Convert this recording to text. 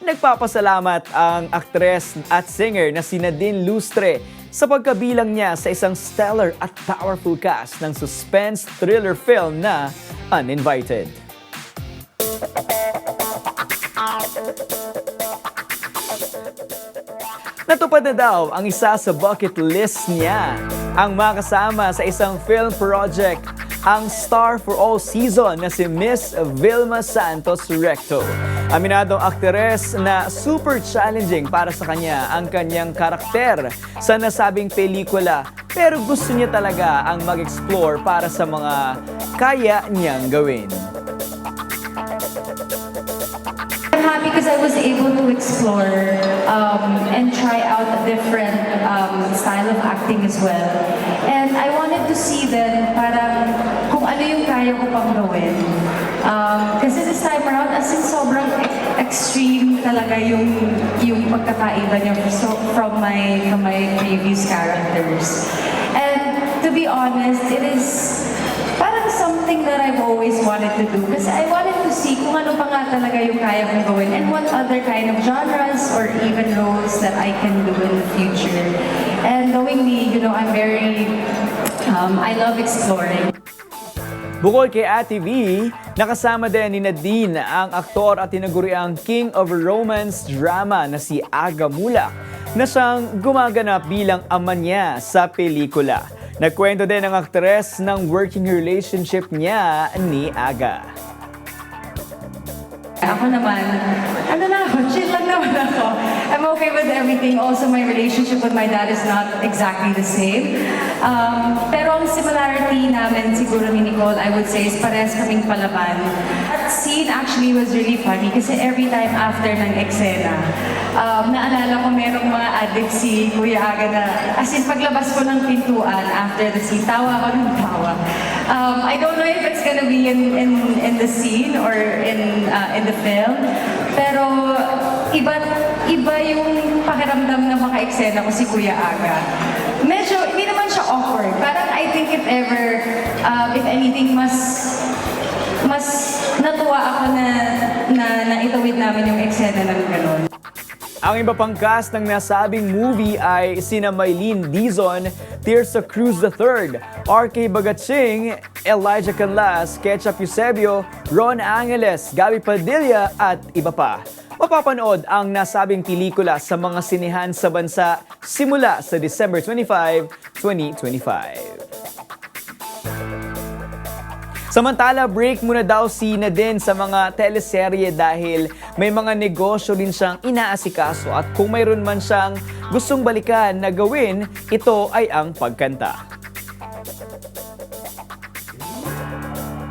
Nagpapasalamat ang aktres at singer na si Nadine Lustre sa pagkabilang niya sa isang stellar at powerful cast ng suspense thriller film na Uninvited. Natupad na daw ang isa sa bucket list niya, ang makasama sa isang film project, ang star for all season na si Miss Vilma Santos Recto. Aminadong aktres na super challenging para sa kanya ang kanyang karakter sa nasabing pelikula pero gusto niya talaga ang mag-explore para sa mga kaya niyang gawin. I'm happy because I was able to explore um, and try out a different um, style of acting as well. And I wanted to see then parang ano yung kaya ko pang gawin. Um, kasi this time around, as in sobrang extreme talaga yung yung pagkakaiba niya so, from my from my previous characters. And to be honest, it is parang something that I've always wanted to do. Kasi I wanted to see kung ano pa nga talaga yung kaya kong gawin and what other kind of genres or even roles that I can do in the future. And knowing me, you know, I'm very, um, I love exploring. Bukod kay Ate V, nakasama din ni Nadine ang aktor at tinaguriang King of Romance Drama na si Aga Mulak na siyang gumaganap bilang ama niya sa pelikula. Nagkwento din ang aktres ng working relationship niya ni Aga. Ako naman, ano na ako, chill lang naman ako. I'm okay with everything. Also, my relationship with my dad is not exactly the same. Um, pero ang similarity namin siguro ni Nicole, I would say, is parehas kaming palaban. That scene actually was really funny kasi every time after ng eksena, um, naalala ko merong mga addict si Kuya Aga na, as in paglabas ko ng pintuan after the scene, tawa ako ng tawa. Um, I don't know if it's gonna be in, in, in the scene or in, uh, in the film, pero iba, iba yung pakiramdam na maka-eksena ko si Kuya Aga. Medyo, hindi naman siya awkward. Parang I think if ever, um, if anything, mas mas natuwa ako na, na naitawid namin yung eksena ng gano'n. Ang iba pang cast ng nasabing movie ay sina Maylene Dizon, Tirsa Cruz III, RK Bagatsing, Elijah Canlas, Ketchup Eusebio, Ron Angeles, Gabi Padilla at iba pa. Mapapanood ang nasabing pelikula sa mga sinehan sa bansa simula sa December 25, 2025. Samantala, break muna daw si Nadine sa mga teleserye dahil may mga negosyo rin siyang inaasikaso at kung mayroon man siyang gustong balikan na gawin, ito ay ang pagkanta.